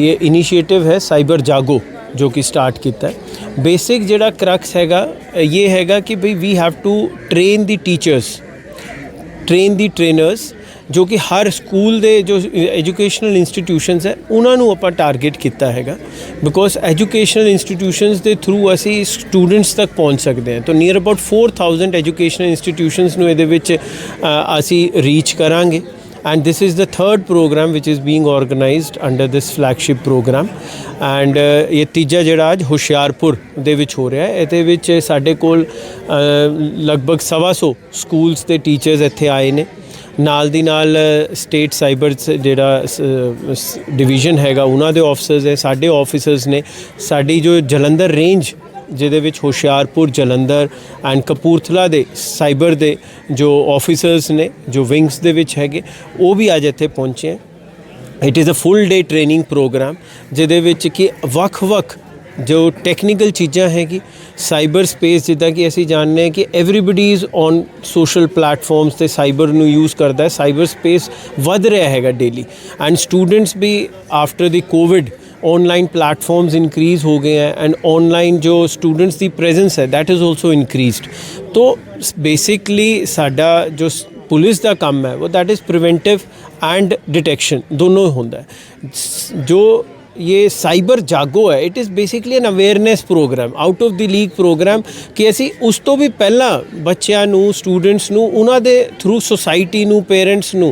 ਇਹ ਇਨੀਸ਼ੀਏਟਿਵ ਹੈ ਸਾਈਬਰ ਜਾਗੋ ਜੋ ਕਿ ਸਟਾਰਟ ਕੀਤਾ ਬੇਸਿਕ ਜਿਹੜਾ ਕ੍ਰਕਸ ਹੈਗਾ, ਇਹ ਹੈਗਾ ਕਿ ਭਈ we have to train the teachers train the trainers ਜੋ ਕਿ ਹਰ ਸਕੂਲ ਦੇ ਜੋ ਐਜੂਕੇਸ਼ਨਲ ਇੰਸਟੀਟਿਊਸ਼ਨਸ ਹੈ, ਉਹਨਾਂ ਨੂੰ ਆਪਾਂ ਟਾਰਗੇਟ ਕੀਤਾ ਹੈਗਾ। ਬਿਕੋਜ਼ ਐਜੂਕੇਸ਼ਨਲ ਇੰਸਟੀਟਿਊਸ਼ਨਸ ਦੇ ਥਰੂ ਅਸੀਂ ਸਟੂਡੈਂਟਸ ਤੱਕ ਪਹੁੰਚ ਸਕਦੇ ਹਾਂ। ਤਾਂ ਨੀਅਰ ਅਬਾਊਟ 4000 ਐਜੂਕੇਸ਼ਨਲ ਇੰਸਟੀਟਿਊਸ਼ਨਸ ਨੂੰ ਇਹਦੇ ਵਿੱਚ ਅਸੀਂ ਰੀਚ ਕਰਾਂਗੇ। And this is the third program which is being organized under this flagship program. And ਇਹ ਤੀਜਾ ਜਿਹੜਾ ਅੱਜ ਹੁਸ਼ਿਆਰਪੁਰ ਦੇ ਵਿੱਚ ਹੋ ਰਿਹਾ ਹੈ ਇਹਦੇ ਵਿੱਚ ਸਾਡੇ ਕੋਲ ਲਗਭਗ ਸਵਾ ਸੌ ਸਕੂਲਸ ਦੇ ਟੀਚਰਸ ਇੱਥੇ ਆਏ ਨੇ ਨਾਲ ਦੀ ਨਾਲ ਸਟੇਟ ਸਾਈਬਰ ਜਿਹੜਾ ਡਿਵੀਜ਼ਨ ਹੈਗਾ ਉਹਨਾਂ ਦੇ ਆਫੀਸਰਸ ਹੈ ਸਾਡੇ ਆਫੀਸਰਸ ਨੇ ਸਾਡੀ ਜੋ ਜਲੰਧਰ ਰੇਂਜ ਜਿਹਦੇ ਵਿੱਚ ਹੁਸ਼ਿਆਰਪੁਰ, ਜਲੰਧਰ ਐਂਡ ਕਪੂਰਥਲਾ ਦੇ ਸਾਈਬਰ ਦੇ ਜੋ ਆਫੀਸਰਸ ਨੇ, ਜੋ ਵਿੰਗਸ ਦੇ ਵਿੱਚ ਹੈਗੇ, ਉਹ ਵੀ ਅੱਜ ਇੱਥੇ ਪਹੁੰਚੇ ਹੈ। It is a full day training programme ਜਿਹਦੇ ਵਿੱਚ ਕਿ ਵੱਖ-ਵੱਖ ਜੋ ਟੈਕਨੀਕਲ ਚੀਜ਼ਾਂ ਹੈਗੀ ਸਾਈਬਰ ਸਪੇਸ ਜਿੱਦਾਂ ਕਿ ਅਸੀਂ ਜਾਣਦੇ ਹਾਂ ਕਿ everybody is on social platforms ਤੇ ਸਾਈਬਰ ਨੂੰ ਯੂਜ਼ ਕਰਦਾ ਹੈ। ਸਾਈਬਰ ਸਪੇਸ ਵੱਧ ਰਿਹਾ ਹੈਗਾ daily and students we after the Covid online platforms increase हो गए हैं एंड ऑनलाइन जो स्टूडेंट्स ਦੀ ਪ੍ਰੈਜ਼ੈਂਸ ਹੈ that is also increased तो बेसिकली ਸਾਡਾ ਜੋ ਸ- ਪੁਲਿਸ ਦਾ ਕੰਮ ਹੈ ਉਹ that is preventive and detection ਦੋਨੋਂ ਹੁੰਦਾ ਹੈ ਸ- ਜੋ ਇਹ ਸਾਈਬਰ ਜਾਗੋ ਹੈ it is basically an awareness program out of the league program ਕਿ ਅਸੀਂ ਉਸ ਤੋਂ ਵੀ ਪਹਿਲਾਂ ਬੱਚਿਆਂ ਨੂੰ ਸਟੂਡੈਂਟਸ ਨੂੰ ਉਹਨਾਂ ਦੇ ਥਰੂ ਸੋਸਾਇਟੀ ਨੂੰ ਪੇਰੈਂਟਸ ਨੂੰ